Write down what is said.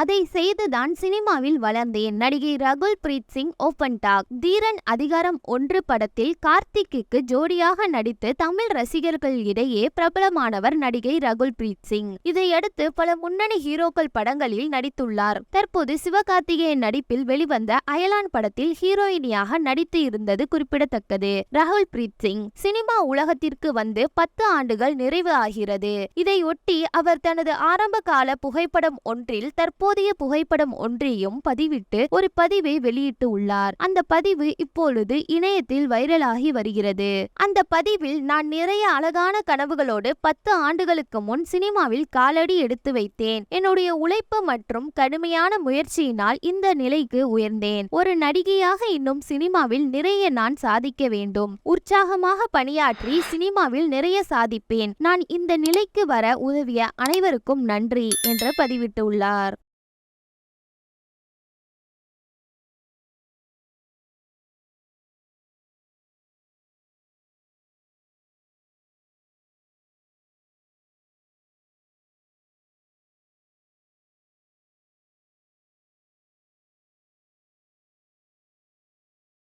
அதை செய்துதான் சினிமாவில் வளர்ந்தேன். நடிகை ரகுல் பிரீத் சிங் ஓபன் டாக் தீரன் அதிகாரம் ஒன்று படத்தில் கார்த்திக்கு ஜோடியாக நடித்து தமிழ் ரசிகர்கள் இடையே பிரபலமானவர் நடிகை ரகுல் பிரீத் சிங். இதையடுத்து பல முன்னணி ஹீரோக்கள் படங்களில் நடித்துள்ளார். தற்போது சிவகார்த்திகேயன் நடிப்பில் வெளிவந்த அயலான் படத்தில் ஹீரோயினியாக நடித்து இருந்தது குறிப்பிடத்தக்கது. ராகுல் பிரீத் சிங் சினிமா உலகத்திற்கு வந்து பத்து ஆண்டுகள் நிறைவு ஆகிறது. இதையொட்டி அவர் தனது ஆரம்ப கால புகைப்படம் ஒன்றில் தற்போது தற்போதைய புகைப்படம் ஒன்றையும் பதிவிட்டு ஒரு பதிவை வெளியிட்டு உள்ளார். அந்த பதிவு இப்பொழுது இணையத்தில் வைரலாகி வருகிறது. அந்த பதிவில் நான் நிறைய அழகான கனவுகளோடு பத்து ஆண்டுகளுக்கு முன் சினிமாவில் காலடி எடுத்து வைத்தேன். என்னுடைய உழைப்பு மற்றும் கடுமையான முயற்சியினால் இந்த நிலைக்கு உயர்ந்தேன். ஒரு நடிகையாக இன்னும் சினிமாவில் நிறைய நான் சாதிக்க வேண்டும். உற்சாகமாக பணியாற்றி சினிமாவில் நிறைய சாதிப்பேன். நான் இந்த நிலைக்கு வர உதவிய அனைவருக்கும் நன்றி என்று பதிவிட்டுள்ளார்